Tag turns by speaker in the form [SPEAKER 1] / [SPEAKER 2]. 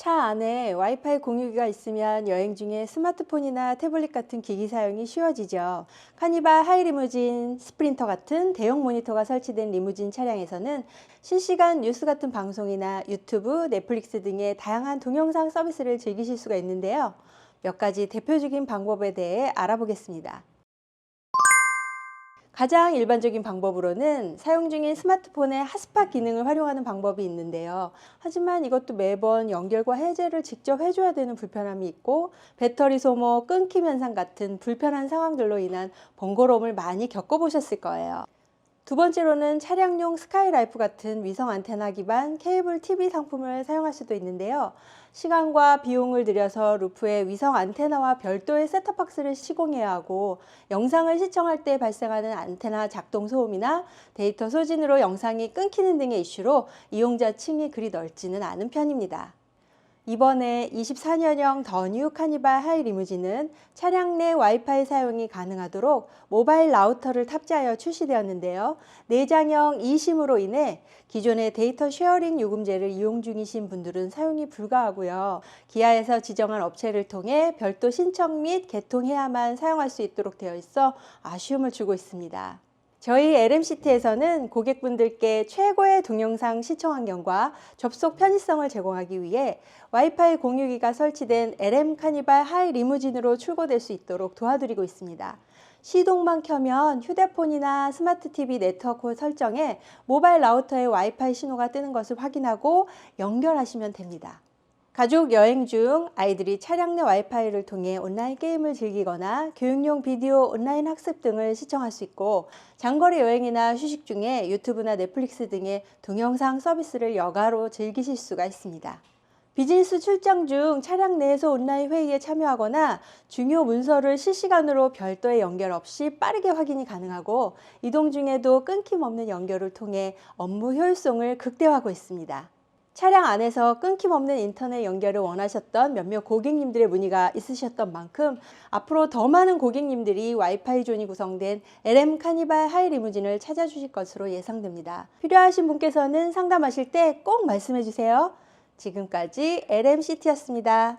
[SPEAKER 1] 차 안에 와이파이 공유기가 있으면 여행 중에 스마트폰이나 태블릿 같은 기기 사용이 쉬워지죠. 카니발 하이리무진, 스프린터 같은 대형 모니터가 설치된 리무진 차량에서는 실시간 뉴스 같은 방송이나 유튜브, 넷플릭스 등의 다양한 동영상 서비스를 즐기실 수가 있는데요. 몇 가지 대표적인 방법에 대해 알아보겠습니다. 가장 일반적인 방법으로는 사용 중인 스마트폰의 핫스팟 기능을 활용하는 방법이 있는데요. 하지만 이것도 매번 연결과 해제를 직접 해줘야 되는 불편함이 있고 배터리 소모, 끊김 현상 같은 불편한 상황들로 인한 번거로움을 많이 겪어보셨을 거예요. 두 번째로는 차량용 스카이라이프 같은 위성 안테나 기반 케이블 TV 상품을 사용할 수도 있는데요. 시간과 비용을 들여서 루프에 위성 안테나와 별도의 셋톱박스를 시공해야 하고 영상을 시청할 때 발생하는 안테나 작동 소음이나 데이터 소진으로 영상이 끊기는 등의 이슈로 이용자 층이 그리 넓지는 않은 편입니다. 이번에 24년형 더 뉴 카니발 하이 리무진은 차량 내 와이파이 사용이 가능하도록 모바일 라우터를 탑재하여 출시되었는데요. 내장형 eSIM으로 인해 기존의 데이터 쉐어링 요금제를 이용 중이신 분들은 사용이 불가하고요. 기아에서 지정한 업체를 통해 별도 신청 및 개통해야만 사용할 수 있도록 되어 있어 아쉬움을 주고 있습니다. 저희 LMCT에서는 고객분들께 최고의 동영상 시청 환경과 접속 편의성을 제공하기 위해 와이파이 공유기가 설치된 LM 카니발 하이 리무진으로 출고될 수 있도록 도와드리고 있습니다. 시동만 켜면 휴대폰이나 스마트 TV 네트워크 설정에 모바일 라우터에 와이파이 신호가 뜨는 것을 확인하고 연결하시면 됩니다. 가족 여행 중 아이들이 차량 내 와이파이를 통해 온라인 게임을 즐기거나 교육용 비디오 온라인 학습 등을 시청할 수 있고 장거리 여행이나 휴식 중에 유튜브나 넷플릭스 등의 동영상 서비스를 여가로 즐기실 수가 있습니다. 비즈니스 출장 중 차량 내에서 온라인 회의에 참여하거나 중요 문서를 실시간으로 별도의 연결 없이 빠르게 확인이 가능하고 이동 중에도 끊김없는 연결을 통해 업무 효율성을 극대화하고 있습니다. 차량 안에서 끊김없는 인터넷 연결을 원하셨던 몇몇 고객님들의 문의가 있으셨던 만큼 앞으로 더 많은 고객님들이 와이파이 존이 구성된 LM 카니발 하이 리무진을 찾아주실 것으로 예상됩니다. 필요하신 분께서는 상담하실 때 꼭 말씀해 주세요. 지금까지 LMCT였습니다.